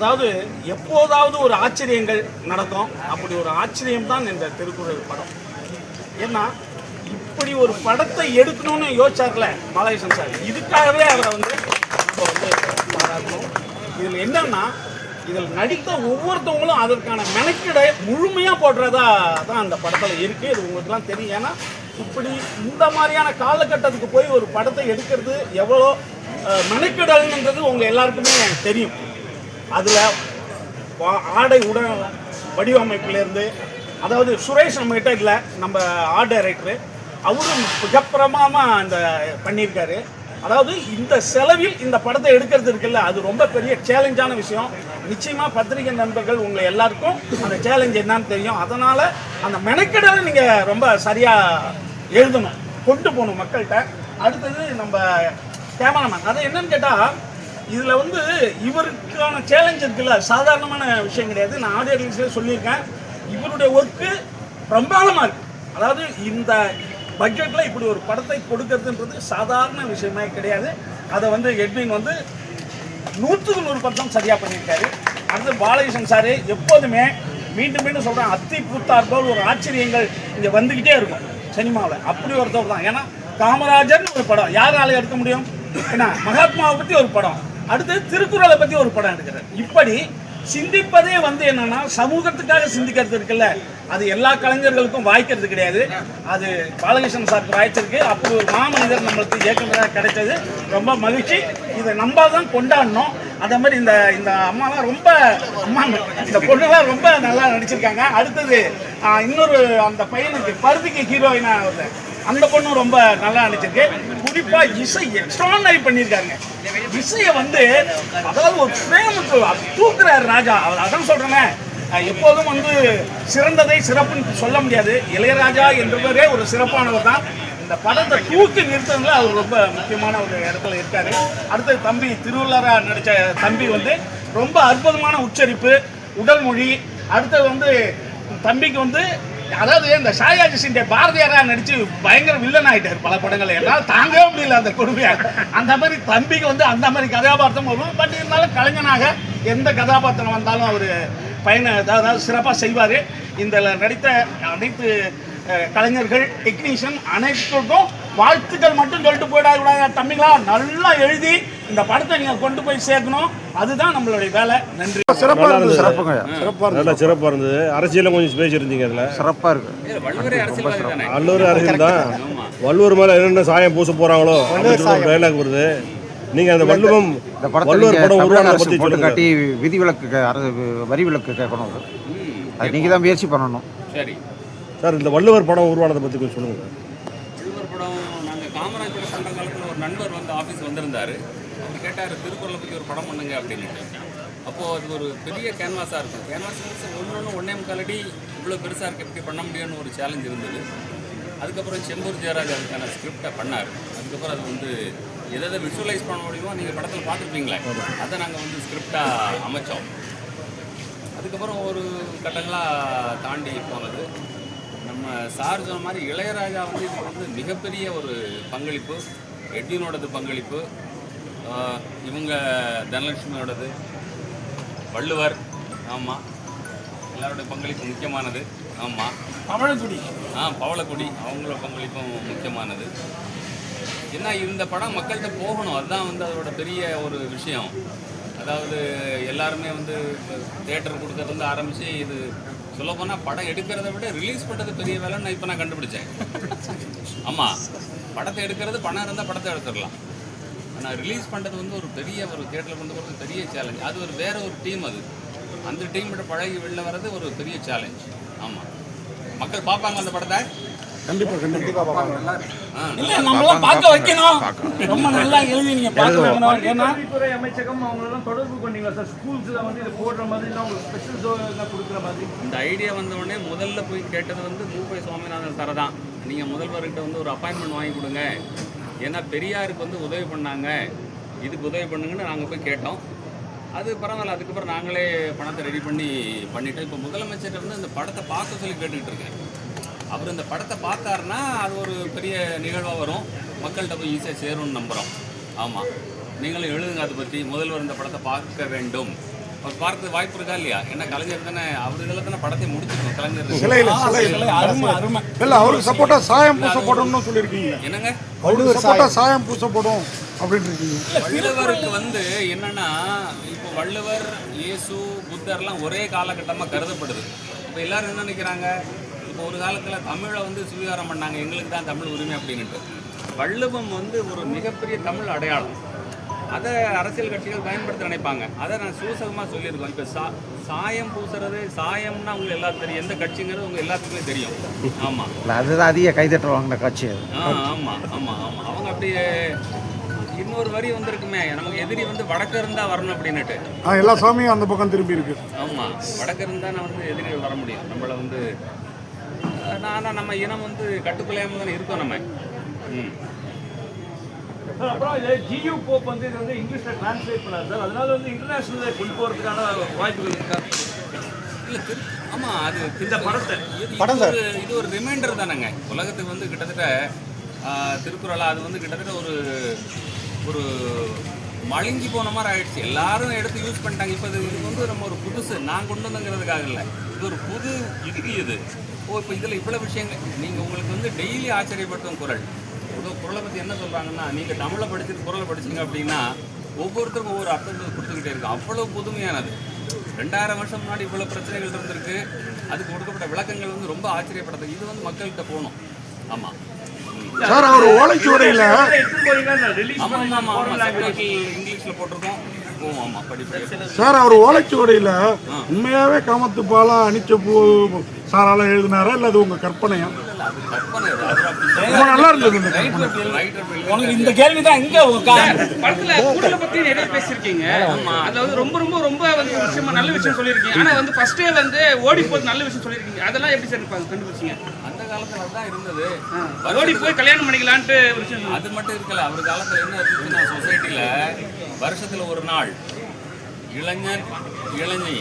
அதாவது எப்போதாவது ஒரு ஆச்சரியங்கள் நடக்கும். அப்படி ஒரு ஆச்சரியம் தான் இந்த திருக்குறள் படம். ஏன்னா இப்படி ஒரு படத்தை எடுக்கணும்னு யோசிச்சார்ல பாலகிருஷ்ணன் சார். இதுக்காகவே அவரை வந்து இப்போ வந்து பாராட்டணும். இதில் என்னன்னா இதில் நடித்த ஒவ்வொருத்தவங்களும் அதற்கான மெனக்கிடை முழுமையாக போடுறதா தான் அந்த படத்தில் இருக்குது இது உங்களுக்குலாம் தெரியும். ஏன்னா இப்படி இந்த மாதிரியான காலகட்டத்துக்கு போய் ஒரு படத்தை எடுக்கிறது எவ்வளோ மெனக்கிடல்ன்றது உங்கள் எல்லாருக்குமே தெரியும். அதில் வா- ஆடை உட வடிவமைப்பிலேருந்து அதாவது சுரேஷ் நம்மகிட்ட இல்லை நம்ம ஆர்ட் டைரக்டரு அவரும் மிகப்பிரமாமல் அந்த பண்ணியிருக்காரு. அதாவது இந்த செலவில் இந்த படத்தை எடுக்கிறது இருக்குல்ல அது ரொம்ப பெரிய சேலஞ்சான விஷயம். நிச்சயமாக பத்திரிகை நண்பர்கள் உங்களை எல்லாருக்கும் அந்த சேலஞ்ச் என்னன்னு தெரியும். அதனால் அந்த மெனக்கெடலை நீங்கள் ரொம்ப சரியாக எழுதணும். கொண்டு போகணும் மக்கள்கிட்ட. அடுத்தது நம்ம கேமராமேன் அது என்னன்னு கேட்டால் இதில் வந்து இவருக்கான சேலஞ்ச் இருக்குல்ல சாதாரணமான விஷயம் கிடையாது. நான் ஆடியோ ரிலீஸ்லேயே சொல்லியிருக்கேன். இவருடைய ஒர்க்கு பிரம்மாண்டமாக இருக்குது அதாவது இந்த பட்ஜெட்டில் இப்படி ஒரு படத்தை கொடுக்கறதுன்றது சாதாரண விஷயமே கிடையாது. அதை வந்து எட்வின் வந்து நூற்றுக்கு நூறு பர்சன்ட் சரியாக பண்ணியிருக்காரு. அடுத்து பாலகிருஷ்ணன் சார் எப்போதுமே மீண்டும் மீண்டும் சொல்கிறேன் அத்தி பூத்தார் போல் ஒரு ஆச்சரியங்கள் இங்கே வந்துக்கிட்டே இருக்கும் சினிமாவில். அப்படி ஒருத்தர் தான். ஏன்னா காமராஜர்னு ஒரு படம். யாரால எடுக்க முடியும்? ஏன்னா மகாத்மாவை பற்றி ஒரு படம். அடுத்து திருக்குறளை பற்றி ஒரு படம் எடுக்கிறேன். இப்படி சிந்திப்பதே வந்து என்னன்னா சமூகத்துக்காக சிந்திக்கிறது இருக்குல்ல. அது எல்லா கலைஞர்களுக்கும் வாய்க்கிறது கிடையாது. அது பாலகிருஷ்ணன் சார் வாய்ச்சிருக்கு. அப்படி ஒரு மாமனிதர் நம்மளுக்கு இயக்குனராக கிடைச்சது. ரொம்ப மகிழ்ச்சி. இதை நம்ம தான் கொண்டாடணும். அதே மாதிரி இந்த இந்த அம்மாலாம் ரொம்ப அம்மா இந்த பொண்ணுலாம் ரொம்ப நல்லா நடிச்சிருக்காங்க. அடுத்தது இன்னொரு அந்த பையனுக்கு பருத்திக்கு ஹீரோயினா அந்த பொண்ணும் ரொம்ப நல்லா நினைச்சிருக்கு குறிப்பா இசை எக்ஸ்ட்ரானரி பண்ணியிருக்காங்க. இசையை வந்து அதாவது ஒரு ஃப்ரேமுக்கு தூக்குறாரு ராஜா. அவர் அதான் சொல்றேனே. எப்போதும் வந்து சிறந்ததை சிறப்புன்னு சொல்ல முடியாது. இளையராஜா என்பவரே ஒரு சிறப்பானவர் தான். இந்த படத்தை தூக்கி நிறுத்ததுல அவர் ரொம்ப முக்கியமான ஒரு இடத்துல இருக்காரு. அடுத்தது தம்பி திருவள்ளரா நடித்த தம்பி வந்து ரொம்ப அற்புதமான உச்சரிப்பு உடல் மொழி. அடுத்தது வந்து தம்பிக்கு வந்து அதாவது இந்த சாயாஜி சிண்டே பாரதியாரா நடிச்சு பயங்கர வில்லன் ஆயிட்டாரு பல படங்களை எல்லாம் தாங்கவே முடியல அந்த கொடுமையா. அந்த மாதிரி தம்பிக்கு வந்து அந்த மாதிரி கதாபாத்திரம் வரும் பட் இருந்தாலும் கலைஞனாக எந்த கதாபாத்திரம் வந்தாலும் அவர் பயண அதாவது சிறப்பாக செய்வார். இந்த நடித்த அனைத்து கலைஞர்கள் டெக்னீஷியன் அனைத்துக்கும் வாழ்த்துக்கள் மட்டும் சொல்லிட்டு போயிடாத தம்பிங்களா நல்லா எழுதி இந்த படத்தை நீங்கள் கொண்டு போய் சேர்க்கணும். அதுதான் நம்மளுடைய வேலை. நன்றி. சிறப்பாக இருந்தது. சிறப்புங்க. சிறப்பாக நல்லா சிறப்பாக இருந்தது. அரசியலும் கொஞ்சம் பேசியிருந்தீங்க அதில். சிறப்பாக இருக்கு. வள்ளுவர் அரசியல் தான்? வள்ளுவர் மேலே என்னென்ன சாயம் பூச ஒரு டைலாக் வருது. நீங்கள் அந்த வள்ளுவம் இந்த படத்தை படம் அரசு பற்றி போட்டு சொல்லுங்க. காட்டி விதிவிலக்கு வரி விலக்கு கேட்கணும். அது. அது நீங்கள் தான் முயற்சி பண்ணணும். சரி. சார் இந்த வள்ளுவர் படம் உருவானதை பற்றி கொஞ்சம் சொல்லுங்க. வள்ளுவர் படம் நாங்கள் காமராஜ் படம் பண்ணுற காலத்தில் ஒரு நண்பர் வந்து ஆஃபீஸ் வந்திருந்தார். கேட்டார் திருக்குறளை பற்றி ஒரு படம் பண்ணுங்க அப்படின்னு அப்போது அது ஒரு பெரிய கேன்வாஸாக இருக்கும். கேன்வாஸ் ஒன்று ஒன்று ஒன்றே முக்காலடி இவ்வளோ பெருசாக இருக்க. எப்படி பண்ண முடியும்னு ஒரு சேலஞ்ச் இருந்தது. அதுக்கப்புறம் செம்பூர் ஜெயராஜ் அதுக்கான ஸ்கிரிப்டை பண்ணார். அதுக்கப்புறம் அது வந்து எதை விஷுவலைஸ் பண்ண முடியுமோ நீங்கள் படத்தில் பார்த்துருப்பீங்களே அதை நாங்கள் வந்து ஸ்கிரிப்டாக அமைச்சோம். அதுக்கப்புறம் ஒரு கட்டங்களாக தாண்டி போனது. நம்ம சார் சொன்ன மாதிரி இளையராஜா வந்து இதுக்கு வந்து மிகப்பெரிய ஒரு பங்களிப்பு எட்வினோடது பங்களிப்பு இவங்க தனலட்சுமியோடது. வள்ளுவர் ஆமாம் எல்லாரோட பங்களிப்பு முக்கியமானது. ஆமாம் தமிழகுடி ஆ பவளக்குடி. அவங்களோட பங்களிப்பும் முக்கியமானது. ஏன்னா இந்த படம் மக்கள்கிட்ட போகணும். அதுதான் வந்து அதோட பெரிய ஒரு விஷயம். அதாவது எல்லாருமே வந்து தேட்டர் கொடுக்கறதுலேருந்து ஆரம்பித்து இது சொல்லப்போனால் படம் எடுக்கிறத விட ரிலீஸ் பண்ணுறது பெரிய வேலைன்னு நான் இப்போ நான் கண்டுபிடிச்சேன். ஆமாம் படத்தை எடுக்கிறது பணம் இருந்தால் படத்தை எடுத்துடலாம். ஆனால் ரிலீஸ் பண்ணுறது வந்து ஒரு பெரிய ஒரு தேட்டரில் கொண்டு போகிறது பெரிய சேலஞ்ச் அது ஒரு வேற ஒரு டீம் அது. அந்த டீம் பழகி வெளில வர்றது ஒரு பெரிய சேலஞ்ச் ஆமாம் மக்கள் பார்ப்பாங்க அந்த படத்தை? ஆ. இல்ல நம்மளாம் பார்க்க வைக்கணும். ரொம்ப நல்லா எழுதி நீங்க பார்க்க வைக்கணும். ஏன்னா கல்வித்துறை அமைச்சகம் அவங்களெல்லாம் தொடர்பு கொண்டீங்களா சார்? ஸ்கூல்ஸ்ல வந்து இது போடுற மாதிரி உங்களுக்கு ஸ்பெஷல் ஷோ கொடுக்குற மாதிரி? இந்த ஐடியா வந்த உடனே முதல்ல போய் கேட்டது வந்து மூப்பை சுவாமிநாதன் சாரை தான். நீங்கள் முதல்வர்கிட்ட வந்து ஒரு அப்பாயின்மெண்ட் வாங்கி கொடுங்க. ஏன்னா பெரியாருக்கு வந்து உதவி பண்ணாங்க. இதுக்கு உதவி பண்ணுங்கன்னு நாங்கள் போய் கேட்டோம். அது பரவாயில்ல அதுக்கப்புறம் நாங்களே பணத்தை ரெடி பண்ணி பண்ணிட்டோம். இப்போ முதலமைச்சர் வந்து இந்த படத்தை பார்க்க சொல்லி கேட்டுக்கிட்டு இருக்கேன். அவர் இந்த படத்தை பார்த்தாருன்னா அது ஒரு பெரிய நிகழ்வாக வரும். மக்கள்கிட்ட போய் ஈஸியாக சேரும்னு நம்புகிறோம் ஆமாம் நீங்களும் எழுதுங்க அதை பற்றி முதல்வர் இந்த படத்தை பார்க்க வேண்டும். பார்க்க வாய்ப்பு இருக்கா இல்லையா? ஏன்னா கலைஞர் தானே அவர் இதில் தானே படத்தை முடிச்சிருக்கோம் கலைஞர். அருமை அருமை. இல்ல அவருக்கு சப்போர்ட்டா சாயம் பூசப்படும்னு சொல்லியிருக்கீங்க. என்னங்க? அவருக்கு சப்போர்ட்டா சாயம் பூசப்படும் அப்படின்னு இருக்கீங்க. வள்ளுவருக்கு வந்து என்னன்னா இப்போ வள்ளுவர் இயேசு புத்தர்லாம் ஒரே காலகட்டமாக கருதப்படுது. இப்போ எல்லாரும் என்ன நினைக்கிறாங்க? இப்போ ஒரு காலத்தில் தமிழை வந்து சுவீகாரம் பண்ணாங்க எங்களுக்கு தான் தமிழ் உரிமை அப்படின்னுட்டு. வள்ளுவம் வந்து ஒரு மிகப்பெரிய தமிழ் அடையாளம். அதை அரசியல் கட்சிகள் பயன்படுத்த நினைப்பாங்க. அதை நான் சூசகமாக சொல்லியிருக்கோம். இப்போ சா சாயம் பூசுறது சாயம்னா உங்களுக்கு எல்லாத்துக்கும் தெரியும். எந்த கட்சிங்கிறது உங்க எல்லாத்துக்குமே தெரியும். ஆமாம் இல்லை அதுதான் அதிக கைதட்டல் வாங்கின காட்சி ஆ ஆமாம் ஆமாம் ஆமாம் அவங்க அப்படியே இன்னொரு வரி வந்திருக்குமே. நமக்கு எதிரி வந்து வடக்கு இருந்தா வரணும் அப்படின்னுட்டு. ஆ, எல்லா சாமியும் அந்த பக்கம் திரும்பி இருக்கு. ஆமா. வடக்கு இருந்தா நான் வந்து எதிரிகள் வர முடியும். நம்மள வந்து ஆனால் நம்ம இனம் வந்து கட்டுக்குலையாம தானே இருக்கோம் நம்ம. ம். அப்புறம் இது ஜியூ போப் வந்து இது வந்து இங்கிலீஷ்ல டிரான்ஸ்லேட் பண்ணாரு சார். அதனால வந்து இன்டர்நேஷனல் கொண்டு போறதுக்கான வாய்ப்புகள் இருக்கா? இல்ல திரு ஆமா அது இந்த படத்தை. இது இது ஒரு இது ஒரு ரிமைண்டர் தானேங்க. உலகத்துக்கு வந்து கிட்டத்தட்ட திருக்குறளா அது வந்து கிட்டத்தட்ட ஒரு ஒரு மழுங்கி போன மாதிரி ஆயிடுச்சு. எல்லாரும் எடுத்து யூஸ் பண்ணிட்டாங்க. இப்போ இது இது வந்து நம்ம ஒரு புதுசு. நான் கொண்டு வந்தங்கிறதுக்காக இல்லை. இது ஒரு புது இது. ஓ இப்போ இதில் இவ்வளோ விஷயங்கள். நீங்கள் உங்களுக்கு வந்து டெய்லி ஆச்சரியப்படுத்தும் குரல். குரலை பற்றி என்ன சொல்கிறாங்கன்னா நீங்கள் தமிழை படிச்சுட்டு குரலை படிச்சீங்க அப்படின்னா ஒவ்வொருத்தருக்கும் ஒவ்வொரு அர்த்தத்தை கொடுத்துக்கிட்டே இருக்கும் அவ்வளோ புதுமையானது. ரெண்டாயிரம் வருஷம் முன்னாடி இவ்வளோ பிரச்சனைகள் இருந்திருக்கு. அதுக்கு கொடுக்கப்பட்ட விளக்கங்கள் வந்து ரொம்ப ஆச்சரியப்படுறது இது வந்து மக்கள்கிட்ட போகணும். ஆமாம் சார் அவர் ஓலைச்சுவடையில இங்கிலீஷில் போட்டிருக்கோம். சார் அவர் ஓலைச்சுவடையில உண்மையாவே காமத்து பாலா அனிச்ச பூ சாரால எழுதினாரா? இல்ல அது உங்க கற்பனையா? ரொம்ப நல்லா இருந்தது இந்த கற்பனை. ரைட்டர் உனக்கு இந்த கேள்வி தான் இங்க உட்கார்ந்து படத்துல பத்தி நிறைய பேசியிருக்கீங்க அதுல வந்து ரொம்ப ரொம்ப ரொம்ப வந்து விஷயமா நல்ல விஷயம் சொல்லியிருக்கீங்க. ஆனா வந்து ஃபர்ஸ்டே வந்து ஓடி போய் நல்ல விஷயம் சொல்லியிருக்கீங்க. அதெல்லாம் எப்படி சார் கண்டுபிடிச்சீங்க. அந்த காலத்தில் அதுதான் இருந்தது. ஓடி போய் கல்யாணம் பண்ணிக்கலான்ட்டு ஒரு விஷயம். அது மட்டும் இருக்கல. அவர் காலத்தில் என்ன சொசைட்டியில் வருஷத்தில் ஒரு நாள் இளைஞர் இளைஞி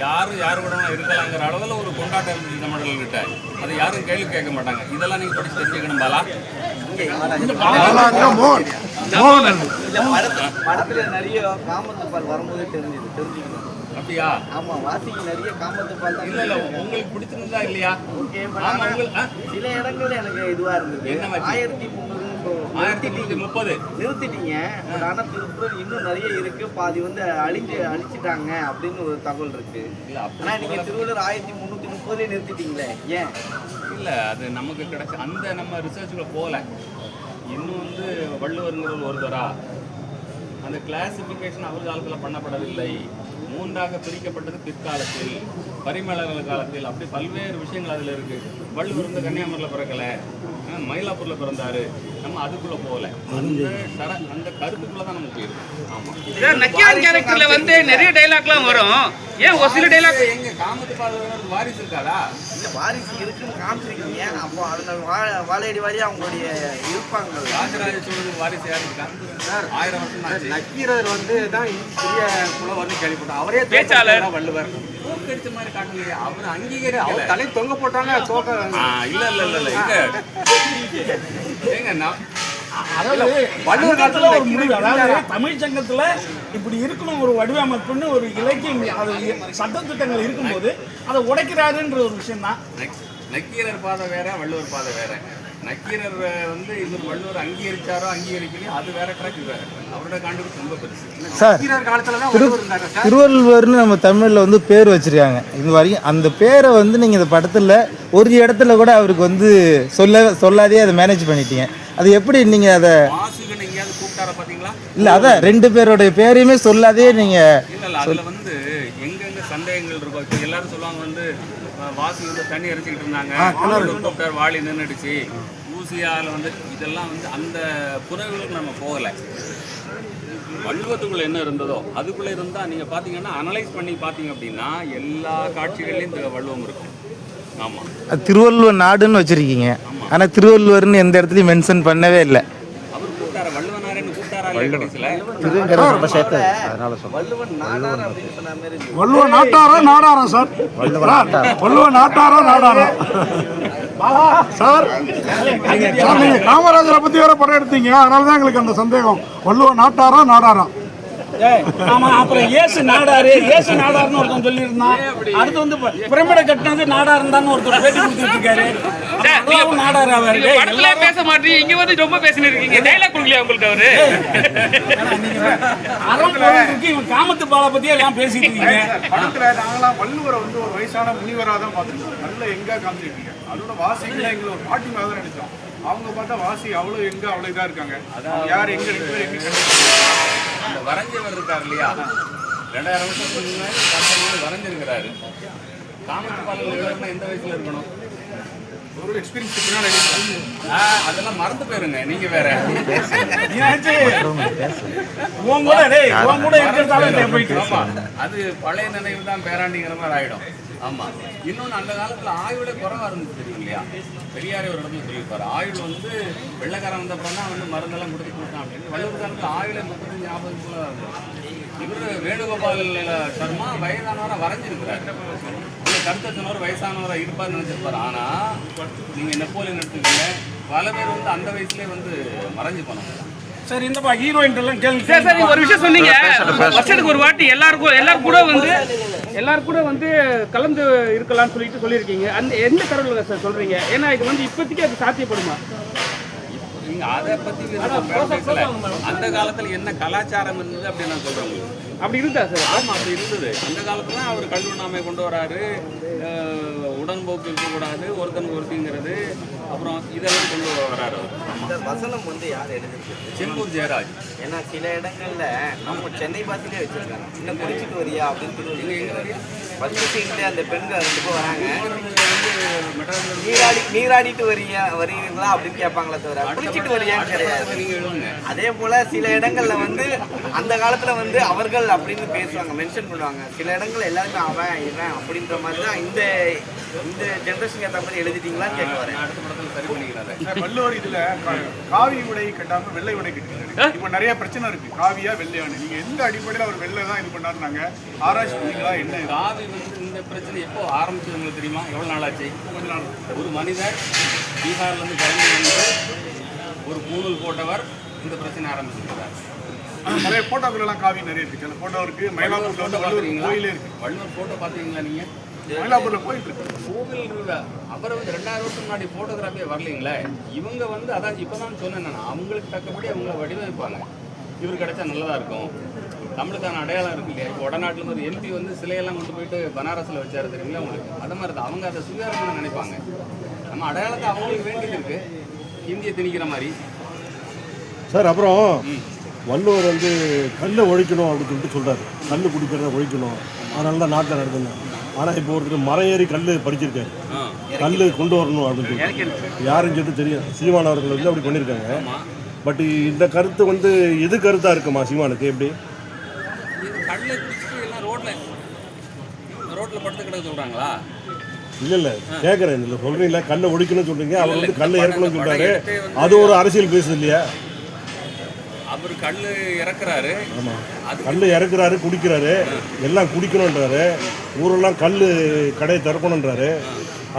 யாரும் யார் கூட இருக்கலாங்கிற அளவில் ஒரு கொண்டாட்டம் இருந்துச்சு தமிழர்கள்கிட்ட அதை யாரும் கேள்வி கேட்க மாட்டாங்க. இதெல்லாம் நீங்கள் படிச்சு தெரிஞ்சுக்கணும் பாலா. படத்துல நிறைய காமத்து பால் வரும்போது தெரிஞ்சது தெரிஞ்சுக்கணும். அப்படியா? ஆமா வாசிக்கு நிறைய காமத்து பால் தான் இல்லை இல்லை உங்களுக்கு பிடிச்சிருந்தா இல்லையா? ஓகே ஆமா, உங்களுக்கு- ஆ? சில இடங்கள்ல எனக்கு இதுவா இருந்தது. என்ன வச்சு? ஆயிரத்தி முந்நூறு ஆயிரத்தி நூற்றி முப்பது. நிறுத்திட்டீங்க. பட் ஆனா திருக்குறள் இன்னும் நிறைய இருக்கு. பாதி வந்து அழிஞ்சு அழிச்சிட்டாங்க அப்படின்னு ஒரு தகவல் இருக்கு. இல்லை அப்படி ஆனா நீங்க திருவள்ளுவர் ஆயிரத்தி முந்நூத்தி முப்பதே நிறுத்திட்டீங்களே? ஏன்? இல்லை அது நமக்கு கிடைச்ச அந்த நம்ம ரிசர்ச்சுக்குள்ள போகல. இன்னும் வந்து வள்ளுவருங்கிறது ஒருத்தரா? அந்த கிளாசிஃபிகேஷன் அவர் காலத்தில் பண்ணப்படவில்லை. மூன்றாக பிரிக்கப்பட்டது பிற்காலத்தில் பரிமளர்கள் காலத்தில். அப்படி பல்வேறு விஷயங்கள் அதில் இருக்கு. வள்ளுவர் வந்து கன்னியாகுமரியில் பிறக்கல. மயிலாப்பூர்ல பிறந்தாரு. நம்ம அதுக்குள்ள போகல. அந்த சர அந்த கருத்துக்குள்ள தான் நம்ம போயிருக்கோம். ஆமாம் சார் நக்கியான் கேரக்டர்ல வந்து நிறைய டைலாக்லாம் வரும். ஏன் ஒரு சில டைலாக் எங்க காமத்து பாதவர் வாரிசு இருக்காதா இந்த வாரிசு இருக்குன்னு காமிச்சிருக்கீங்க. அப்போ அதுல வா- வாழையடி வாரி அவங்களுடைய இருப்பாங்க. ராஜராஜ சோழனுக்கு வாரிசு யார் இருக்கா? ஆயிரம் வருஷம் நக்கீரர் வந்து தான் பெரிய புலவர்னு கேள்விப்பட்டோம் அவரே பேச்சாளர். வள்ளுவர். தோக்கடிச்ச மாதிரி காட்டலையே அவர் அங்கீகரிக்கல அவர் தலை தொங்க போட்டாங்க தோக்க இல்ல இல்ல இல்ல இல்ல. ஏங்க தமிழ் சங்கத்துல இப்படி இருக்கணும் ஒரு வடிவமைப்புன்னு ஒரு இலக்கியம் அது சட்டத்திட்டங்கள் இருக்கும்போது அதை உடைக்கிறாருன்ற ஒரு விஷயம் தான் நக்- நக்கீரர் பாதை வேற வள்ளுவர் பாதை வேற. நக்கீரர் வந்து இவர் வள்ளுவர் அங்கீகரிச்சாரோ அங்கீகரிக்கலையோ அது வேற ட்ராக் வேற. அவரோட கான்ட்ரிபியூட் ரொம்ப பெருசு. சார் காலத்துல திருவள்ளுவர்னு நம்ம தமிழில் வந்து பேர் வச்சிருக்காங்க. இது வரைக்கும் அந்த பேரை வந்து நீங்கள் இந்த படத்தில் ஒரு இடத்துல கூட அவருக்கு வந்து சொல்ல சொல்லாதே அதை மேனேஜ் பண்ணிட்டீங்க. அது எப்படி நீங்கள் அதை இல்லை அதான் ரெண்டு பேரோடைய பேரையுமே சொல்லாதே நீங்கள் அதுல வந்து எங்கெங்க சந்தேகங்கள் இருக்கும் இப்போ எல்லாரும் சொல்லுவாங்க வந்து வாசி வந்து தண்ணி இறைச்சிக்கிட்டு இருந்தாங்க. கூப்பிட்டார் வாளி நின்றுடுச்சு ஊசியால வந்து இதெல்லாம் வந்து அந்த புனைவுகளுக்கு நம்ம போகல. வள்ளுவத்துக்குள்ள என்ன இருந்ததோ அதுக்குள்ள இருந்தா நீங்க பாத்தீங்கன்னா அனலைஸ் பண்ணி பாத்தீங்க அப்படின்னா எல்லா காட்சிகள்லயும் இந்த வள்ளுவம் இருக்கும். ஆமா. திருவள்ளுவர் நாடுன்னு வச்சுருக்கீங்க. ஆனால் திருவள்ளுவர்னு எந்த இடத்துலையும் மென்ஷன் பண்ணவே இல்லை அவர் கூப்பிட்டாரா வள்ளுவனாரன்னு கூப்பிட்டாரா இல்லையா கடைசியில திருங்கிற நம்ம சேர்த்து அதனால சொல்றேன் வள்ளுவன் நாட்டாரா நாடாரா சார்? சார், வள்ளுவ நாட்டாரா நாடாரா? சார்? காமராஜரை பத்தி வேற படம் எடுத்தீங்க. அதனால தான் எங்களுக்கு அந்த சந்தேகம். வள்ளுவ நாட்டாரா நாடாரா? ஆமா அப்புறம் ஏசு நாடாரு ஏசு நாடாருன்னு ஒருத்தன் சொல்லியிருந்தான். அடுத்து வந்து பிரமிட கட்டினது நாடாருந்தான்னு ஒருத்தர் பேட்டி கொடுத்துட்டு இருக்காரு அவ்வளவு நாடாரு அவர். நீங்க டேய், படத்துல பேச மாட்டீங்க இங்க வந்து ரொம்ப பேசினு இருக்கீங்க. டைலாக் கொடுக்கலையா உங்களுக்கு அவரு? இவன் காமத்து பாலை பத்தி எல்லாம் பேசிட்டு இருக்கீங்க. படத்துல நாங்களாம் வள்ளுவரை வந்து ஒரு வயசான முனிவராக தான் பார்த்துருக்கோம் நல்ல எங்க காமிச்சிருக்கீங்க அதோட வாசிகளை எங்களை ஒரு பாட்டி மாதிரி தான் நினைச்சோம். அவங்க பார்த்தா வாசி அவ்வளோ எங்க அவ்வளோ இதா இருக்காங்க. யார் எங்க பேர் எங்க? அந்த வரைஞ்சவர் இருக்கார் இல்லையா? ரெண்டாயிரம் வருஷத்துக்கு முன்னாடி வரைஞ்சிருக்கிறாரு. காமத்து பாடல் எழுதுனா எந்த வயசுல இருக்கணும்? ஒரு எக்ஸ்பீரியன்ஸ். ஆ, அதெல்லாம் மறந்து போயிருங்க. நீங்க வேற. உன் கூட டேய் உன் கூட இருக்கிறதால போயிட்டு ஆமா. அது பழைய நினைவு தான் பேராண்டிங்கிற மாதிரி ஆயிடும். ஆமா. இன்னொன்னு அந்த காலத்துல ஆயுளே குறைவா இருந்துச்சு தெரியும் இல்லையா பெரியாரே ஒரு இடத்துல சொல்லியிருப்பாரு. ஆயுள் வந்து வெள்ளைக்காரன் வந்த அப்புறம் தான் வந்து மருந்தெல்லாம் கொடுத்து கொடுத்தான் அப்படின்னு. வள்ளுவர் காலத்துல ஆயுளே முப்பத்தஞ்சு நாற்பதுக்குள்ள இவரு வேணுகோபால் சர்மா வயதானவரா வரைஞ்சிருக்கிறாரு. இந்த கருத்தை சொன்னவர் வயசானவரா இருப்பார்னு நினைச்சிருப்பாரு. ஆனா நீங்க நெப்போலியன் எடுத்துக்கீங்க. பல பேர் வந்து அந்த வயசுலயே வந்து மறைஞ்சு போனாங்க. சரி இந்தப்பா ஹீரோயின் எல்லாம் கேள்வி சரி சரி ஒரு விஷயம் சொன்னீங்க. வருஷத்துக்கு ஒரு வாட்டி எல்லாருக்கும் எல்லாரும் கூட வந்து எல்லாரும் கூட வந்து கலந்து இருக்கலாம்னு சொல்லிட்டு சொல்லியிருக்கீங்க. அந்த எந்த கருவில் சார் சொல்றீங்க? ஏன்னா இது வந்து இப்போதைக்கு அது சாத்தியப்படுமா? அதை பத்தி அந்த காலத்துல என்ன கலாச்சாரம் இருந்தது அப்படின்னு நான் சொல்றேன். அப்படி இருந்தா சார்? ஆமா அப்படி இருந்தது. அந்த காலத்துல அவர் கல்வெண்ணாமை கொண்டு வராரு. உடன்போக்கு இருக்கக்கூடாது ஒருத்தன் ஒருத்திங்கிறது. அப்புறம் இதெல்லாம் கொண்டு வராரு. இந்த வசனம் வந்து யார் எழுதிருக்கு செம்பூர் ஜெயராஜ். ஏன்னா சில இடங்கள்ல நம்ம சென்னை பாசிலே வச்சிருக்காங்க. இன்னும் குடிச்சிட்டு வரியா அப்படின்னு சொல்லி பஸ் சீட்ல அந்த பெண்கள் ரெண்டு பேர் வராங்க. நீராடி நீராடிட்டு வரியா வருவீங்களா அப்படின்னு கேட்பாங்களே தவிர குளிச்சிட்டு வரியான்னு கிடையாது. அதே போல சில இடங்கள்ல வந்து அந்த காலத்துல வந்து அவர்கள் அப்படின்னு பேசுவாங்க மென்ஷன் பண்ணுவாங்க. சில இடங்கள்ல எல்லாருமே அவன் இவன் அப்படின்ற மாதிரி தான் இந்த இந்த ஜென்ரேஷன் ஏற்ற மாதிரி எழுதிட்டீங்களான்னு கேட்க வரேன். சரி பண்ணிக்கிறாரு. சார், வள்ளுவர் இதுல காவி உடை கட்டாம வெள்ளை உடை கட்டிருக்காரு இப்போ நிறைய பிரச்சனை இருக்கு. காவியா வெள்ளையானு நீங்க எந்த அடிப்படையில் அவர் வெள்ளை தான் இது பண்ணாருனாங்க ஆராய்ச்சி பண்ணீங்களா? என்ன? காவி வந்து இந்த பிரச்சனை எப்போ ஆரம்பிச்சது உங்களுக்கு தெரியுமா? எவ்வளவு நாள். ஆச்சு ஒரு மனிதர் பீகார்ல இருந்து கிளம்பி வந்து ஒரு பூணூல் போட்டவர் இந்த பிரச்சனை ஆரம்பிச்சிருக்கிறார். நிறைய போட்டோக்கள் எல்லாம் காவி நிறைய இருக்கு. சில போட்டோ இருக்கு. மயிலாப்பூர்ல வந்து வள்ளுவர் கோயிலே இருக்கு. வள்ளுவர் போட்டோ பாத்தீங்களா நீங்க? மயிலாப்பூர்ல கோயில் இருக்கு. கோவில் அவர் வந்து ரெண்டாயிரம் வருஷம் முன்னாடி போட்டோகிராஃபியே வரலீங்களே? இவங்க வந்து அதான் இப்பதான் சொன்னேன் நான். அவங்களுக்கு தக்கபடி அவங்க வடிவமைப்பாங்க. இவர் கிடைச்சா நல்லதா இருக்கும். தமிழுக்கான அடையாளம் இருக்கு இல்லையா? இப்போ வடநாட்டுல இருந்து ஒரு எம்பி வந்து சிலையெல்லாம் கொண்டு போயிட்டு பனாரஸ்ல வச்சாரு தெரியுங்களா உங்களுக்கு? அது மாதிரி தான். அவங்க அதை சுயாதீனம் நினைப்பாங்க. நம்ம அடையாளத்தை அவங்களுக்கு வேண்டியது இருக்கு. இந்திய திணிக்கிற மாதிரி. சார் அப்புறம் வள்ளுவர் வந்து கல்லை ஒழிக்கணும் அப்படின்னு சொல்லிட்டு சொல்றாரு. கல் குடிக்கிறத ஒழிக்கணும். அதனால தான் நாட்டில் நடக்கணும் ஆனால் இப்போ ஒருத்தர் ஏறி கல் பறிச்சிருக்காரு. கல் கொண்டு வரணும் அப்படின்னு சொல்லிட்டு. யாருன்னு சொல்லிட்டு தெரியும். சீமான் அவர்கள் வந்து அப்படி பண்ணியிருக்காங்க. பட் இந்த கருத்து வந்து எது கருத்தாக இருக்குமா சீமானுக்கு? எப்படி? படுத்து கிடக்க சொல்றாங்களா? இல்லை இல்லை. கேட்குறேன் இல்லை சொல்கிறீங்களா கல்லை ஒழிக்கணும்னு சொல்கிறீங்க அவர் வந்து கல்லை இறக்கணும்னு சொல்கிறாரு அது ஒரு அரசியல் பேசுது இல்லையா? அவர் கல் இறக்குறாரு. ஆமாம் அது கல் இறக்குறாரு குடிக்கிறாரு. எல்லாம் குடிக்கணுன்றாரு ஊரெல்லாம் கல் கடையை திறக்கணுன்றாரு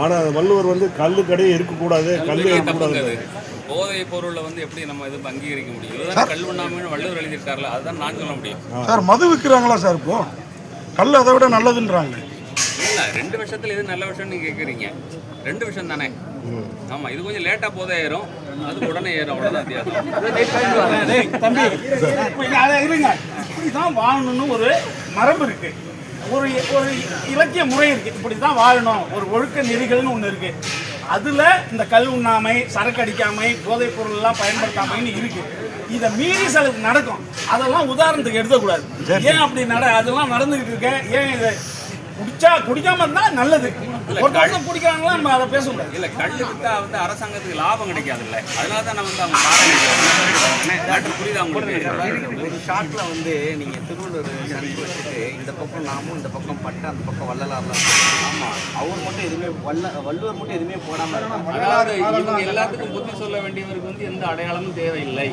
ஆனால் வள்ளுவர் வந்து கல் கடையே இருக்கக்கூடாது கல் இருக்கக்கூடாது. அது. போதை பொருளை வந்து எப்படி நம்ம இது அங்கீகரிக்க முடியும்? இதுதான் கல்வண்ணாமன்னு வள்ளுவர் எழுதியிருக்காருல அதுதான் நான் சொல்ல முடியும். சார் மது விற்கிறாங்களா சார் இப்போ? கல் அதை விட நல்லதுன்றாங்க இல்ல ரெண்டு வருஷத்துல இது நல்ல விஷயம் நீங்க கேக்குறீங்க. ரெண்டு விஷயம் தானே. ஆமா இது கொஞ்சம் லேட்டா போதை ஏறும் அது உடனே ஏறும் அவ்வளவுதான் வித்தியாசம். டேய், தம்பி இப்ப இங்க அதை இருங்க. இப்படிதான் வாழணும்னு ஒரு மரபு இருக்கு. ஒரு ஒரு இலக்கிய முறை இருக்கு. இப்படிதான் வாழணும். ஒரு ஒழுக்க நெறிகள்னு ஒண்ணு இருக்கு. அதுல இந்த கல் உண்ணாமை சரக்கு அடிக்காமை போதைப் பொருள் எல்லாம் பயன்படுத்தாமைன்னு இருக்கு. இதை மீறி சிலது நடக்கும். அதெல்லாம் உதாரணத்துக்கு எடுக்கக்கூடாது ஏன் அப்படி நட அதெல்லாம் நடந்துகிட்டு இருக்க ஏன் இதை குடிச்சா குடிக்காம இருந்தா நல்லது. ஒருத்தவங்க குடிக்கிறாங்களா நம்ம அதை இல்ல கல்லு வித்தா வந்து அரசாங்கத்துக்கு லாபம் கிடைக்காதுல்ல. அதனால தான் நான் வந்து அவங்க பாராட்டு புரியுதா ஒரு ஷாட்ல வந்து நீங்க திருவள்ளுவர் சங்கு வச்சுட்டு இந்த பக்கம் நாமும் இந்த பக்கம் பட்டு அந்த பக்கம் வள்ளலார்லாம் ஆமா அவர் மட்டும் எதுவுமே வல்ல வள்ளுவர் மட்டும் எதுவுமே போடாம இருப்பாங்க. அதாவது இவங்க எல்லாத்துக்கும் புத்தி சொல்ல வேண்டியவருக்கு வந்து எந்த அடையாளமும் தேவையில்லை.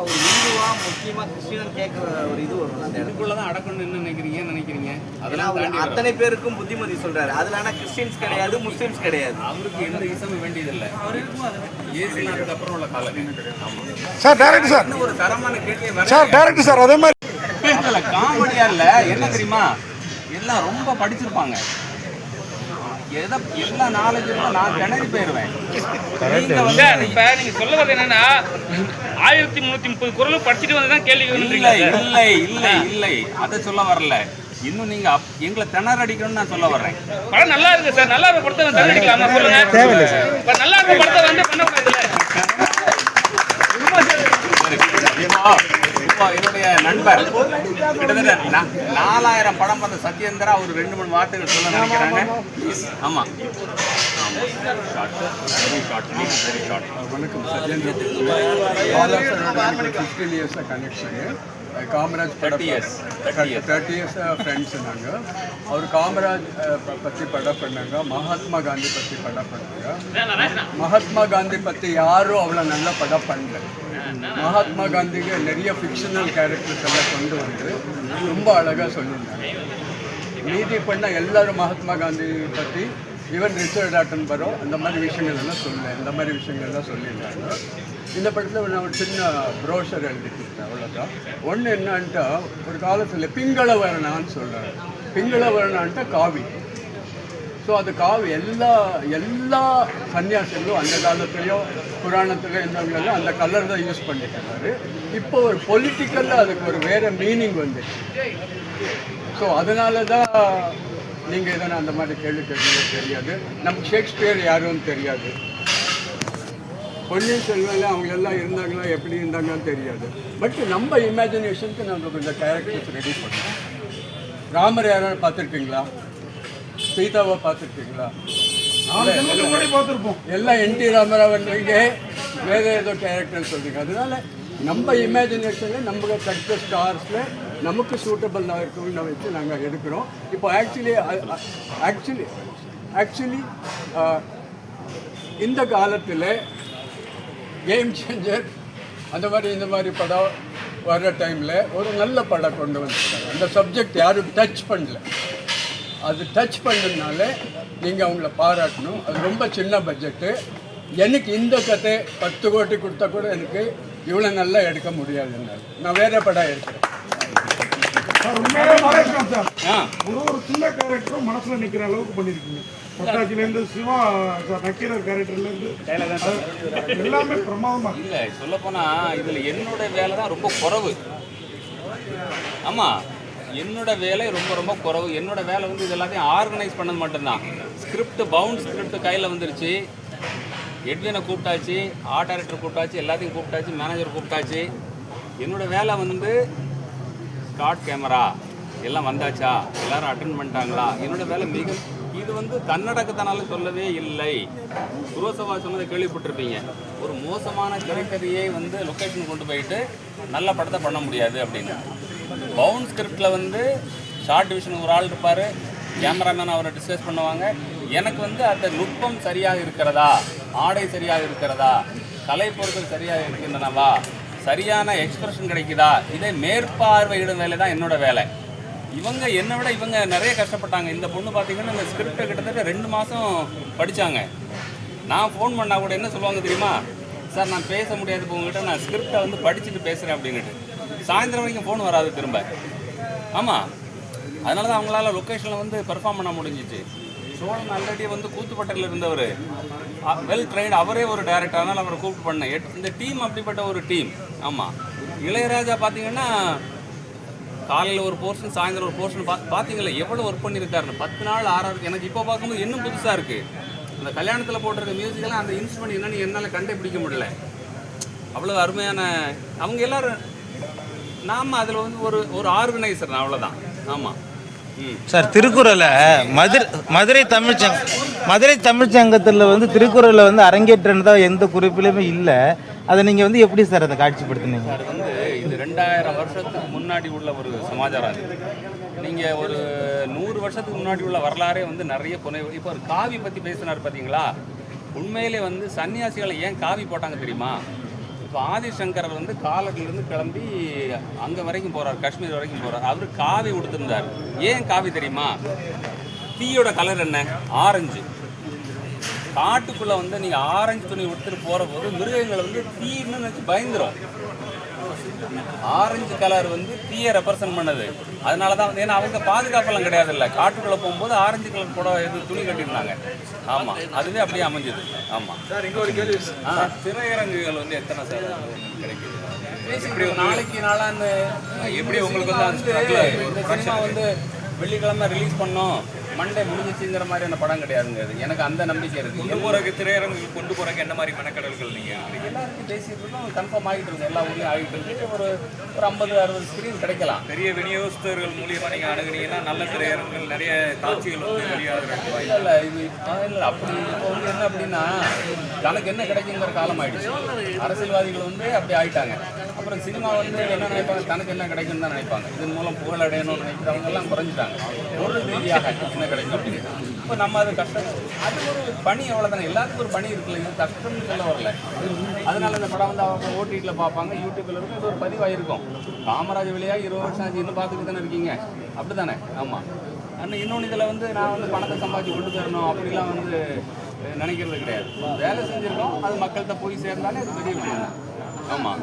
இப்போ அவர் இந்துவா முக்கியமா கிறிஸ்டியன் கேட்குற ஒரு இது வரும் அந்த இடத்துல. இதுக்குள்ளதான் அடக்கணும்னு என்ன நினைக்கிறீங்க நினைக்கிறீங்க. அதெல்லாம் அவர் அத்தனை. பேருக்கும் புத்திமதி சொல்றாரு. அதுல ஆனா கிறிஸ்டியன்ஸ் கிடையாது முஸ்லிம்ஸ் கிடையாது. அவருக்கு எந்த இசமும் வேண்டியதில்லை. ஏசுனாருக்கு அப்புறம் உள்ள காலம். ஆமா சார் டேரக்டர் சார். இன்னும் ஒரு தரமான சார் டேரக்டர் சார் அதே மாதிரி இல்ல காமெடியா இல்ல. என்ன தெரியுமா? எல்லாம் ரொம்ப படிச்சிருப்பாங்க. எதை எல்லா நாலேஜ் நான் திணறி வந்து சார் இப்ப நீங்க சொல்ல வரது என்னன்னா ஆயிரத்தி முன்னூத்தி முப்பது குரல் படிச்சுட்டு வந்து தான் கேள்வி இல்லை? இல்லை இல்லை இல்லை. அதை சொல்ல வரல. இன்னும் நீங்க அப்- எங்களை திணற அடிக்கணும்னு நான் சொல்ல வர்றேன். படம் நல்லா இருக்கு சார். நல்லா இருக்க படத்தை வந்து தள்ளடிக்கலாமா சொல்லுங்க. தேவையில்லை சார். இப்ப நல்லா இருக்க படத்தை வந்து இப்போ இப்போ என்னுடைய நண்பர். கிட்டத்தட்ட நாலாயிரம் படம் பார்த்த சத்யேந்திரா ஒரு ரெண்டு மூணு வார்த்தைகள் சொல்ல நினைக்கிறாங்க. ஆமா. வணக்கம் Satyendra. Connection Kamaraj thirty years thirty years friends நாங்கள் அவர் காமராஜ் அஹ், ப- பத்தி படம் பண்ணாங்க. மகாத்மா காந்தி பத்தி படம் பண்ணாங்க. மகாத்மா காந்தி பத்தி யாரும் அவ்வளோ நல்லா படம் பண்ணல. மகாத்மா காந்திக்கு நிறைய ஃபிக்ஷனல் கேரக்டர்ஸ் எல்லாம் கொண்டு வந்து ரொம்ப அழகாக சொல்லியிருந்தாங்க. நீதி பண்ண எல்லாரும் மகாத்மா காந்தி பற்றி ஈவன் ரிச்சர்ட் ஆட்டன் பரோ அந்த மாதிரி விஷயங்கள் எல்லாம் சொல்ல இந்த மாதிரி விஷயங்கள் எல்லாம் சொல்லியிருந்தாங்க. இந்த படத்தில் நான் ஒரு சின்ன ப்ரோஷர் எழுதி கொடுத்தேன் அவ்வளோதான் ஒன்று என்னன்ட்டா ஒரு காலத்தில் பிங்கள வரணான்னு சொல்கிறாங்க பிங்கள வர்ணான்ட்டா காவி. ஸோ அதுக்காக எல்லா எல்லா சன்னியாசிகளும் அந்த காலத்துலேயும் புராணத்தில் இருந்தவங்களும் அந்த கலர் தான் யூஸ் பண்ணிட்டு இப்போ ஒரு பொலிட்டிக்கலில் அதுக்கு ஒரு வேறு மீனிங் வந்துச்சு. ஸோ அதனால தான் நீங்கள் எதனா அந்த மாதிரி கேள்வி கேட்கறது தெரியாது. நமக்கு ஷேக்ஸ்பியர் யாரும் தெரியாது. பொன்னியின் செல்வன் அவங்க எல்லாம் இருந்தாங்களா எப்படி இருந்தாங்கன்னு தெரியாது. பட் நம்ம இமேஜினேஷனுக்கு நம்ம கொஞ்சம் கேரக்டர்ஸ் ரெடி பண்ணோம் ராமர் யாராவது பார்த்துருக்கீங்களா? சீதாவை பார்த்துருக்கீங்களா? எல்லாம் என் டி ராமராவன்றீங்க வேற ஏதோ கேரக்டர் சொல்றீங்க. அதனால நம்ம இமேஜினேஷனில் நம்ம கட்ட ஸ்டார்ஸில் நமக்கு சூட்டபிளாக இருக்கணும்னு வச்சு நாங்கள் எடுக்கிறோம். இப்போ ஆக்சுவலி ஆக்சுவலி ஆக்சுவலி இந்த காலத்தில் கேம் சேஞ்சர் அந்த மாதிரி இந்த மாதிரி படம் வர்ற டைமில் ஒரு நல்ல படம் கொண்டு வந்துருக்காங்க. அந்த சப்ஜெக்ட் யாரும் டச் பண்ணல. அது டச் பண்ணதுனால நீங்கள் அவங்கள பாராட்டணும். அது ரொம்ப சின்ன பட்ஜெட்டு எனக்கு இந்த கதை பத்து கோடி கொடுத்தா கூட எனக்கு இவ்வளோ நல்லா எடுக்க முடியாதுன்னாரு நான் வேற படம் எடுக்கிறேன். மனசுல நிக்கிற அளவுக்கு பண்ணிருக்கீங்க. பட்டாச்சில இருந்து சிவா நக்கீரர் கேரக்டர்ல இருந்து அது எல்லாமே பிரமாதமா. இல்ல சொல்ல போனா இதுல என்னோட வேலை தான் ரொம்ப குறைவு. ஆமா. என்னோட வேலை ரொம்ப ரொம்ப குறவு. என்னோட வேலை வந்து இது எல்லாத்தையும் ஆர்கனைஸ் பண்ணது மட்டும்தான். ஸ்கிரிப்ட் பவுண்ட் ஸ்கிரிப்ட் கையில் வந்துருச்சு. எட்வினை கூப்பிட்டாச்சு ஆர்ட் டைரக்டர் கூப்பிட்டாச்சு எல்லாத்தையும் கூப்பிட்டாச்சு மேனேஜர் கூப்பிட்டாச்சு. என்னோட வேலை வந்து ஸ்டார்ட் கேமரா எல்லாம் வந்தாச்சா? எல்லாரும் அட்டன் பண்ணிட்டாங்களா? என்னோட வேலை மிக இது வந்து தன்னடக்கத்தனால சொல்லவே இல்லை. குரோசவா சொன்னதை கேள்விப்பட்டிருப்பீங்க. ஒரு மோசமான திரைக்கதையை வந்து லொக்கேஷன் கொண்டு போயிட்டு நல்ல படத்தை பண்ண முடியாது அப்படின்னு. பவுன் ஸ்கிரிப்டில் வந்து ஷார்ட் டிவிஷன் ஒரு ஆள் இருப்பார் கேமராமேன் அவரை டிஸ்கஸ் பண்ணுவாங்க. எனக்கு வந்து அந்த நுட்பம் சரியாக இருக்கிறதா? ஆடை சரியாக இருக்கிறதா? கலை பொருட்கள் சரியாக இருக்கின்றனவா? சரியான எக்ஸ்பிரஷன் கிடைக்குதா? இதை மேற்பார்வையிடும் வேலை தான் என்னோட வேலை. இவங்க என்னை விட இவங்க நிறைய கஷ்டப்பட்டாங்க. இந்த பொண்ணு பார்த்தீங்கன்னா இந்த ஸ்கிரிப்டை கிட்டத்தட்ட ரெண்டு மாதம் படித்தாங்க நான் ஃபோன் பண்ணால் கூட என்ன சொல்லுவாங்க தெரியுமா? சார் நான் பேச முடியாது உங்ககிட்ட நான் ஸ்கிரிப்டை வந்து படிச்சுட்டு பேசுகிறேன் அப்படின்ட்டு சாயந்தரம் வரைக்கும் ஃபோன் வராது திரும்ப. ஆமாம் அதனால தான் அவங்களால லொக்கேஷனில் வந்து பெர்ஃபார்ம் பண்ண முடிஞ்சிச்சு. சோழன் ஆல்ரெடி வந்து கூத்துப்பட்டையில் இருந்தவர். வெல் ட்ரைன் அவரே ஒரு டேரக்டர் அதனால் அவரை கூப்பிட்டு பண்ணேன். எட்- இந்த டீம் அப்படிப்பட்ட ஒரு டீம் ஆமாம் இளையராஜா பார்த்தீங்கன்னா காலையில் ஒரு போர்ஷன் சாயந்தரம் ஒரு போர்ஷன் பார்த்து பார்த்தீங்களா எவ்வளோ ஒர்க் பண்ணியிருக்காருன்னு பத்து நாள் ஆறாருக்கு எனக்கு இப்போ பார்க்கும்போது இன்னும் புதுசாக இருக்குது அந்த கல்யாணத்தில் போட்டிருக்க மியூசிக்கெல்லாம் அந்த இன்ஸ்ட்ருமெண்ட் என்னன்னு என்னால் கண்டே பிடிக்க முடியல. அவ்வளோ அருமையான அவங்க எல்லோரும் நாம அதில் வந்து ஒரு ஒரு ஆர்கனைசர் அவ்வளோதான் ஆமாம் சார் திருக்குறளை மதுரை மதுரை தமிழ்ச்சங்க மதுரை தமிழ்ச்சங்கத்தில் வந்து திருக்குறளை வந்து அரங்கேற்றதா எந்த குறிப்பிலுமே இல்லை. அதை நீங்கள் வந்து எப்படி சார் அதை காட்சிப்படுத்துனீங்க? அது வந்து இது ரெண்டாயிரம் வருஷத்துக்கு முன்னாடி உள்ள ஒரு சமாச்சாரம் அது. நீங்கள் ஒரு நூறு வருஷத்துக்கு முன்னாடி உள்ள வரலாறே வந்து நிறைய புனை இப்போ ஒரு காவி பற்றி பேசினார் பார்த்தீங்களா உண்மையிலே வந்து சன்னியாசிகளை ஏன் காவி போட்டாங்க தெரியுமா? இப்போ ஆதிசங்கரர் வந்து காலட்டிலிருந்து கிளம்பி அங்கே வரைக்கும் போகிறார் காஷ்மீர் வரைக்கும் போகிறார் அவர் காவி உடுத்திருந்தார். ஏன் காவி தெரியுமா? தீயோட கலர் என்ன? ஆரஞ்சு காட்டுக்குள்ளே வந்து நீங்கள் ஆரஞ்சு துணி உடுத்துட்டு போகிற போது மிருகங்கள் வந்து தீன்னு நினச்சி பயந்துரும். ஆரஞ்சு கலர் வந்து தீயை ரெப்ரசன்ட் பண்ணுது. அதனால தான் வந்து ஏன்னா அவங்க பாதுகாப்பெல்லாம் கிடையாது இல்லை காட்டுக்குள்ளே போகும்போது ஆரஞ்சு கலர் புடவை இது துணி கட்டியிருந்தாங்க. ஆமாம் அதுவே அப்படியே அமைஞ்சது. ஆமாம் சார் இங்க ஒரு கேள்வி ஆ திரையரங்குகள் வந்து எத்தனை சார் கிடைக்குது? எப்படி ஒரு நாளைக்கு நாளான்னு எப்படி உங்களுக்கு வந்து சினிமா வந்து வெள்ளிக்கிழமை ரிலீஸ் பண்ணோம். மண்டே முடிஞ்சிச்சுங்கிற மாதிரியான படம் கிடையாதுங்க அது எனக்கு அந்த நம்பிக்கை இருக்கு. கொண்டு போறதுக்கு திரையரங்கு கொண்டு போறதுக்கு என்ன மாதிரி மெனக்கடல்கள் நீங்க எல்லாருக்கும் பேசிட்டு இருக்கோம். கன்ஃபார்ம் ஆகிட்டு இருக்கு. எல்லா ஊர்லயும் ஆகிட்டு இருக்கு. ஒரு ஒரு ஐம்பது அறுபது ஸ்க்ரீன் கிடைக்கலாம். பெரிய விநியோகஸ்தர்கள் மூலியமா நீங்க அணுகுனீங்கன்னா நல்ல திரையரங்குகள் நிறைய காட்சிகள் வந்து வெளியாகிறது இல்ல இல்ல இது இல்ல அப்படி இப்போ வந்து என்ன அப்படின்னா தனக்கு என்ன கிடைக்குங்கிற காலம் ஆயிடுச்சு. அரசியல்வாதிகள் வந்து அப்படி ஆயிட்டாங்க. அப்புறம் சினிமா வந்து என்ன நினைப்பாங்க? தனக்கு என்ன கிடைக்கும்னு தான் நினைப்பாங்க. இதன் மூலம் புகழ் அடையணும்னு நினைக்கிறவங்க எல்லாம் குறைஞ்சிட்டாங்க. பொருள் ரீதியாக என்ன கிடைக்கும் அப்படின்னு. இப்போ நம்ம அது கஷ்டம். அது ஒரு பணி அவ்வளோதானே எல்லாத்துக்கும் ஒரு பணி இருக்குல்ல. இது கஷ்டம்னு சொல்ல வரல. அதனால இந்த படம் வந்து அவங்க ஓடிடியில் பார்ப்பாங்க யூடியூப்ல இருக்கும். இது ஒரு பதிவாயிருக்கும். காமராஜ் வழியாக இருபது வருஷம் ஆச்சு. இன்னும் பார்த்துட்டு தானே இருக்கீங்க? அப்படி தானே ஆமாம் ஆனால் இன்னொன்று இதில் வந்து நான் வந்து பணத்தை சம்பாதிச்சு கொண்டு தரணும் அப்படிலாம் வந்து நினைக்கிறது கிடையாது. வேலை செஞ்சுருக்கோம். அது மக்கள்கிட்ட போய் சேர்ந்தாலே அது பெரிய விஷயம். தான் ஆமாம்